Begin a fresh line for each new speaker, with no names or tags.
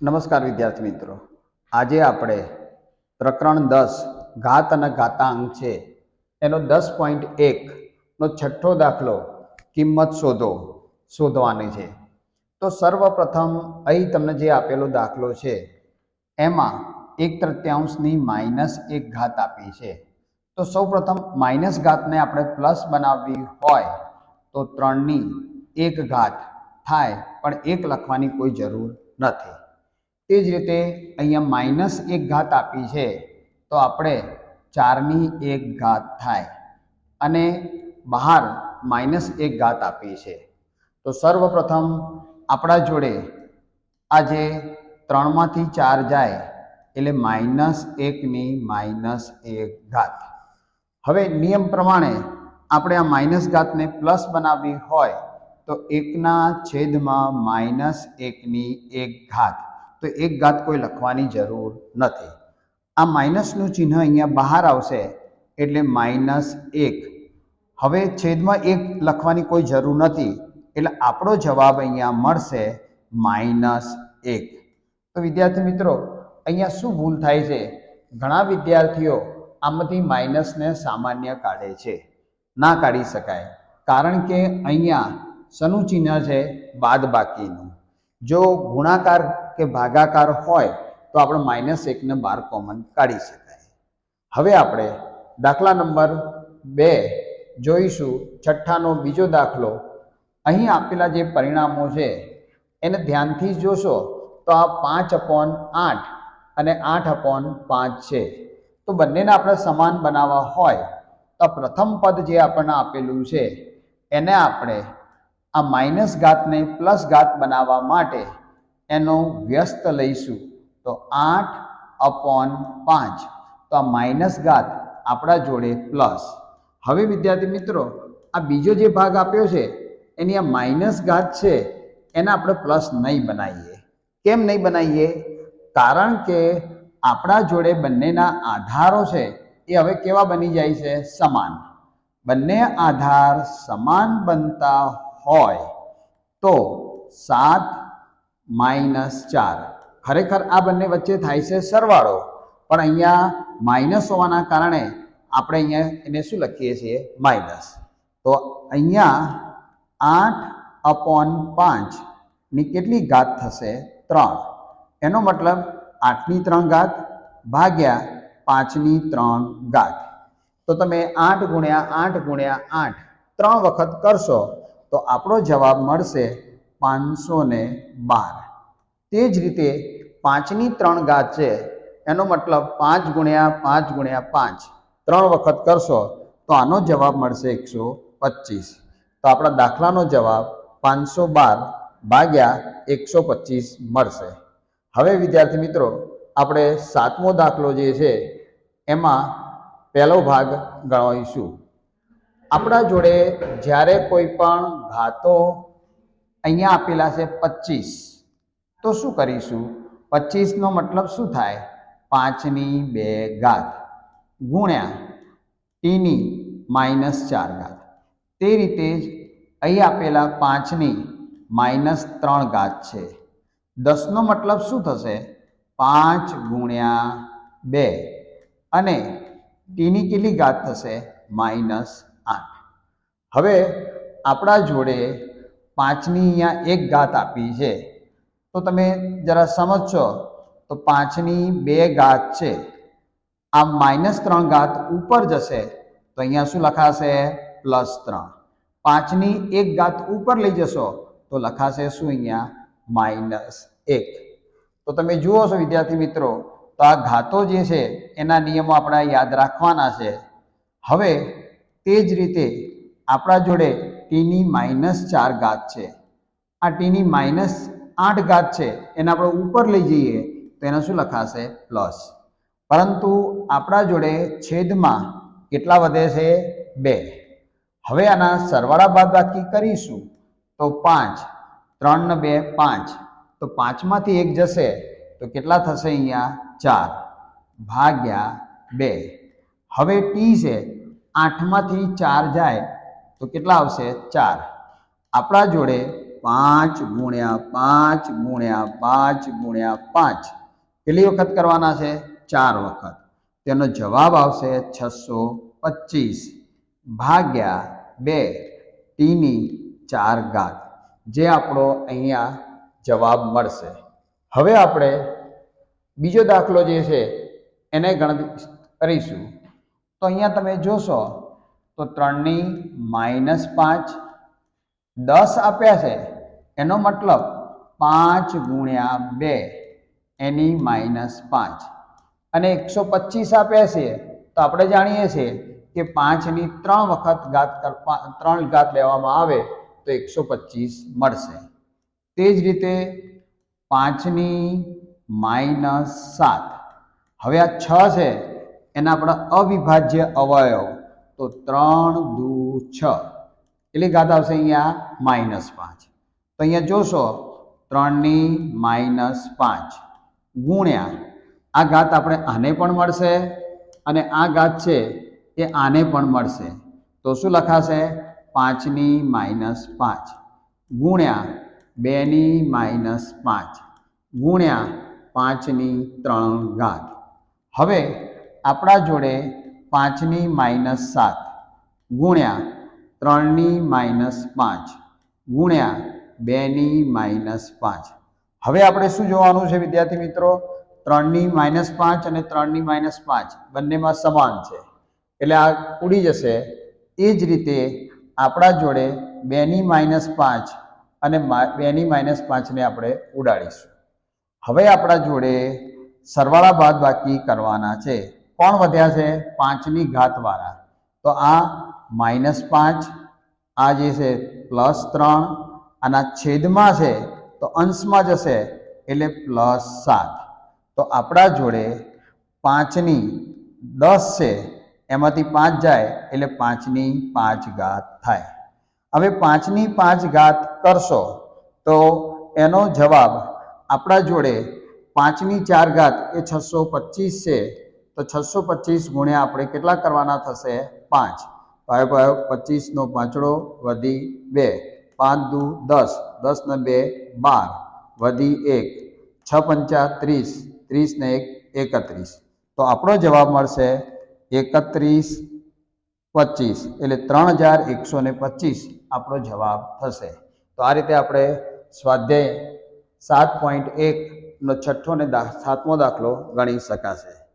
નમસ્કાર વિદ્યાર્થી મિત્રો. આજે આપણે પ્રકરણ દસ, ઘાત અને ઘાતાંક છે. એનો દસ પોઈન્ટ એકનો છઠ્ઠો દાખલો કિંમત શોધો, શોધવાની છે. તો સર્વપ્રથમ અહીં તમને જે આપેલો દાખલો છે, એમાં એક તૃત્યાંશની માઇનસ એક ઘાત આપી છે. તો સૌપ્રથમ માઇનસ ઘાતને આપણે પ્લસ બનાવવી હોય તો ત્રણની એક ઘાત થાય, પણ એક લખવાની કોઈ જરૂર નથી. તે જ રીતે અહીંયા માઇનસ એક ઘાત આપી છે, તો આપણે ચારની એક ઘાત થાય અને બહાર માઇનસ એક ઘાત આપી છે તો સર્વપ્રથમ આપણા જોડે આ જે ત્રણમાંથી ચાર જાય એટલે માઇનસ એકની માઇનસ એક ઘાત. હવે નિયમ પ્રમાણે આપણે આ માઇનસ ઘાતને પ્લસ બનાવવી હોય તો એકના છેદમાં માઇનસ એકની એક ઘાત. તો એક ઘાત કોઈ લખવાની જરૂર નથી. આ માઇનસનું ચિહ્ન અહીંયા બહાર આવશે એટલે માઇનસ એક. હવે છેદમાં એક લખવાની કોઈ જરૂર નથી એટલે આપણો જવાબ અહીંયા મળશે માઇનસ એક. તો વિદ્યાર્થી મિત્રો, અહીંયા શું ભૂલ થાય છે? ઘણા વિદ્યાર્થીઓ આમાંથી માઇનસને સામાન્ય કાઢે છે. ના કાઢી શકાય. કારણ કે અહીંયા શનું ચિહ્ન છે બાદ બાકીનું જો ગુણાકાર કે ભાગાકાર હોય, તો આપણે માઇનસ એકને બાર કોમન કાઢી શકાય. હવે આપણે દાખલા નંબર બે જોઈશું, છઠ્ઠાનો બીજો દાખલો. અહીં આપેલા જે પરિણામો છે, એને ધ્યાનથી જોશો, તો આ પાંચ અપોન આઠ અને આઠ અપોન પાંચ છે. તો બંનેને આપણે સમાન બનાવવા હોય, તો પ્રથમ પદ જે આપણને આપેલું છે, એને આપણે આ માઇનસ ઘાતને પ્લસ ઘાત બનાવવા માટે એનો વ્યસ્ત લઈશું. તો આઠ અપોન પાંચ. તો આ માઇનસ ઘાત આપણા જોડે પ્લસ. હવે વિદ્યાર્થી મિત્રો, આ બીજો જે ભાગ આપ્યો છે, એની આ માઇનસ ઘાત છે, એને આપણે પ્લસ નહીં બનાવીએ. કેમ નહીં બનાવીએ? કારણ કે આપણા જોડે બંનેના આધારો છે, એ હવે કેવા બની જાય છે? સમાન. બંને આધાર સમાન બનતા હોય તો સાત માઇનસ ચાર. ખરેખર આ બંને વચ્ચે થાય છે સરવાળો. પણ અહીંયા માઇનસ હોવાના કારણે આપણે અહીંયા એને શું લખીએ છીએ? માઇનસ. તો અહીંયા આઠ અપોન પાંચની કેટલી ઘાત થશે? ત્રણ. એનો મતલબ આઠની ત્રણ ઘાત ભાગ્યા પાંચની ત્રણ ઘાત. તો તમે આઠ ગુણ્યા આઠ ગુણ્યા આઠ ત્રણ વખત કરશો તો આપણો જવાબ મળશે પાંચસો ને બાર. તે જ રીતે પાંચની ત્રણ ઘાત છે, એનો મતલબ પાંચ ગુણ્યા પાંચ ગુણ્યા પાંચ. ત્રણ વખત કરશો તો આનો જવાબ મળશે એકસો પચીસ. તો આપણા દાખલાનો જવાબ પાંચસો બાર ભાગ્યા એકસો પચીસ મળશે. હવે વિદ્યાર્થી મિત્રો, આપણે સાતમો દાખલો જે છે, એમાં પહેલો ભાગ ગણાવીશું આપણા જોડે જ્યારે કોઈ પણ ઘાતો અહીંયા આપેલા છે પચીસ, તો શું કરીશું? પચીસનો મતલબ શું થાય? પાંચની બે ઘાત ગુણ્યા ટીની માઇનસ ચાર ઘાત. તે રીતે જ અહીં આપેલા પાંચની માઇનસ ત્રણ ઘાત છે. દસનો મતલબ શું થશે? પાંચ ગુણ્યા બે. અને ટીની કેટલી ઘાત થશે? માઇનસ આઠ. હવે આપણા જોડે પાંચની અહીંયા એક ઘાત આપી છે. તો તમે જરા સમજશો તો પાંચની બે ઘાત છે. આ માઇનસ ત્રણ ઘાત ઉપર જશે, તો અહીંયા શું લખાશે? પ્લસ ત્રણ. પાંચની એક ઘાત ઉપર લઈ જશો, તો લખાશે શું અહીંયા? માઇનસ એક. તો તમે જુઓ છો વિદ્યાર્થી મિત્રો, તો આ ઘાતો જે છે, એના નિયમો આપણે યાદ રાખવાના છે. હવે તે જ રીતે આપણા જોડે ટીની માઇનસ ચાર ઘાત છે. આ ટીની માઇનસ આઠ ઘાત છે, એને આપણે ઉપર લઈ જઈએ તો એના શું લખાશે? પ્લસ પરંતુ આપણા જોડે છેદમાં કેટલા વધે છે? બે. હવે આના સરવાળા બાદબાકી કરીશું તો પાંચ. ત્રણ બે, પાંચ. તો પાંચમાંથી એક જશે તો કેટલા થશે અહીંયા? ચાર. ભાગ્યા બે. હવે ટી છે આઠમાંથી ચાર જાય, તો કેટલા આવશે? ચાર. આપણા જોડે પાંચ ગુણ્યા પાંચ ગુણ્યા પાંચ ગુણ્યા પાંચ. કેટલી વખત કરવાના છે? ચાર વખત. તેનો જવાબ આવશે છસો પચીસ ભાગ્યા બે ટીની ચાર ઘાત. જે આપણો અહીંયા જવાબ મળશે. હવે આપણે બીજો દાખલો જે છે, એને ગણતરી કરીશું. તો અહીંયા તમે જોશો, તો ત્રણની માઇનસ પાંચ, દસ આપ્યા છે. એનો મતલબ પાંચ ગુણ્યા બે, એની માઇનસ પાંચ. અને એકસો પચીસ આપ્યા છે, તો આપણે જાણીએ છીએ કે પાંચની ત્રણ વખત ઘાત ત્રણ ઘાત લેવામાં આવે, તો એકસો પચીસ મળશે. તે જ રીતે પાંચની માઇનસ સાત. હવે આ છ છે એના આપણા અવિભાજ્ય અવયવ. તો ત્રણ, દુ, છ. કેટલી ઘાત આવશે અહીંયા? માઇનસ પાંચ. તો અહીંયા જોશો, ત્રણની માઇનસ પાંચ. ગુણ્યા. આ ઘાત આપણે આને પણ મળશે અને આ ઘાત છે એ આને પણ મળશે. તો શું લખાશે? પાંચની માઇનસ પાંચ. ગુણ્યા બેની માઇનસ પાંચ. ગુણ્યા પાંચની ત્રણ ઘાત. હવે આપણા જોડે પાંચની માઇનસ સાત ગુણ્યા ત્રણની માઇનસ પાંચ ગુણ્યા બેની માઇનસ પાંચ. હવે આપણે શું જોવાનું છે વિદ્યાર્થી મિત્રો? ત્રણની માઇનસ પાંચ અને ત્રણની માઇનસ પાંચ બંનેમાં સમાન છે. એટલે આ ઉડી જશે. એ જ રીતે આપણા જોડે બેની માઇનસ પાંચ અને બેની માઇનસ પાંચને આપણે ઉડાડીશું. હવે આપણા જોડે સરવાળા બાદ બાકી કરવાના છે. કોણ વધ્યા છે? પાંચની ઘાતવાળા. તો આ માઇનસ પાંચ, આ જે છે પ્લસ ત્રણ, આના છેદમાં છે તો અંશમાં જશે એટલે પ્લસ સાત. તો આપણા જોડે પાંચની દસ છે, એમાંથી પાંચ જાય એટલે પાંચની પાંચ ઘાત થાય. હવે પાંચની પાંચ ઘાત કરશો તો એનો જવાબ આપણા જોડે પાંચની ચાર ઘાત એ છસો પચીસ છે તો છસો પચીસ ગુણ્યા આપણે કેટલા કરવાના થશે? પાંચ. પાયો પાયો પચીસનો પાંચડો વધી બે. પાંચ દુ દસ. દસને બે, બાર. વધી એક. છ પંચા ત્રીસ. ત્રીસને એક, એકત્રીસ. તો આપણો જવાબ મળશે એકત્રીસ પચીસ. એટલે ત્રણ હજાર એકસો ને પચીસ આપણો જવાબ થશે. તો આ રીતે આપણે સ્વાધ્યાય સાત પોઈન્ટ એકનો છઠ્ઠો ને સાતમો દાખલો ગણી શકાશે.